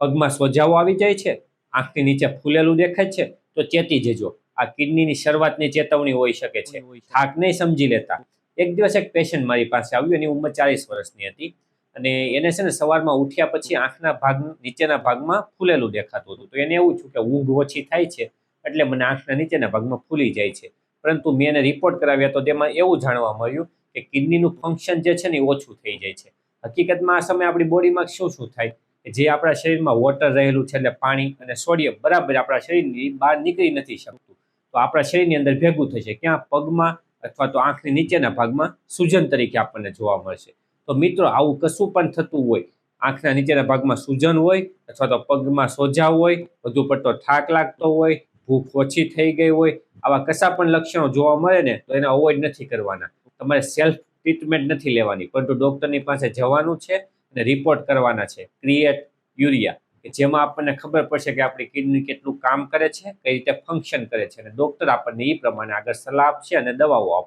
પગમાં સોજાઓ આવી જાય છે આંખની નીચે ફૂલેલું દેખાય છે તો ચેતી જજો. આ કિડનીની શરૂઆતની ચેતવણી હોઈ શકે છે. થાક નહીં સમજી લેતા. એક દિવસ એક પેશન્ટ મારી પાસે આવ્યું એની ઉંમર ચાલીસ વર્ષની હતી. અને એને છે ને સવારમાં ઉઠ્યા પછી આંખના ભાગ નીચેના ભાગમાં ફૂલેલું દેખાતું હતું. તો એને એવું થયું કે ઊંઘ ઓછી થાય છે એટલે મને આંખના નીચેના ભાગમાં ફૂલી જાય છે. પરંતુ મેં એને રિપોર્ટ કરાવ્યા તો તેમાં એવું જાણવા મળ્યું કે કિડનીનું ફંક્શન જે છે ને એ ઓછું થઈ જાય છે. હકીકતમાં આ સમયે આપણી બોડીમાં શું શું થાય? જે આપણા શરીરમાં વોટર રહેલું છે એટલે પાણી અને સોડિયમ બરાબર આપણા શરીરની બહાર નીકળી નથી શકતું. તો આપણા શરીરની અંદર ભેગું થશે ક્યાં? પગમાં અથવા તો આંખની નીચેના ભાગમાં સૂજન તરીકે આપણને જોવા મળશે. તો મિત્રો, આવું કશું પણ થતું હોય, આંખના નીચેના ભાગમાં સૂજન હોય અથવા તો પગમાં સોજા હોય, વધુ પડતો થાક લાગતો હોય, ભૂખ ઓછી થઈ ગઈ હોય, આવા કશા પણ લક્ષણો જોવા મળે ને, તો એને અવોઇડ નથી કરવાના. તમારે સેલ્ફ ટ્રીટમેન્ટ નથી લેવાની. પરંતુ ડૉક્ટરની પાસે જવાનું છે અને રિપોર્ટ કરવાના છે. ક્રિએટ યુરિયા કે જેમાં આપણને ખબર પડશે કે આપણી કિડની કેટલું કામ કરે છે, કઈ રીતે ફંક્શન કરે છે. અને ડૉક્ટર આપણને એ પ્રમાણે આગળ સલાહ આપશે અને દવાઓ આપશે.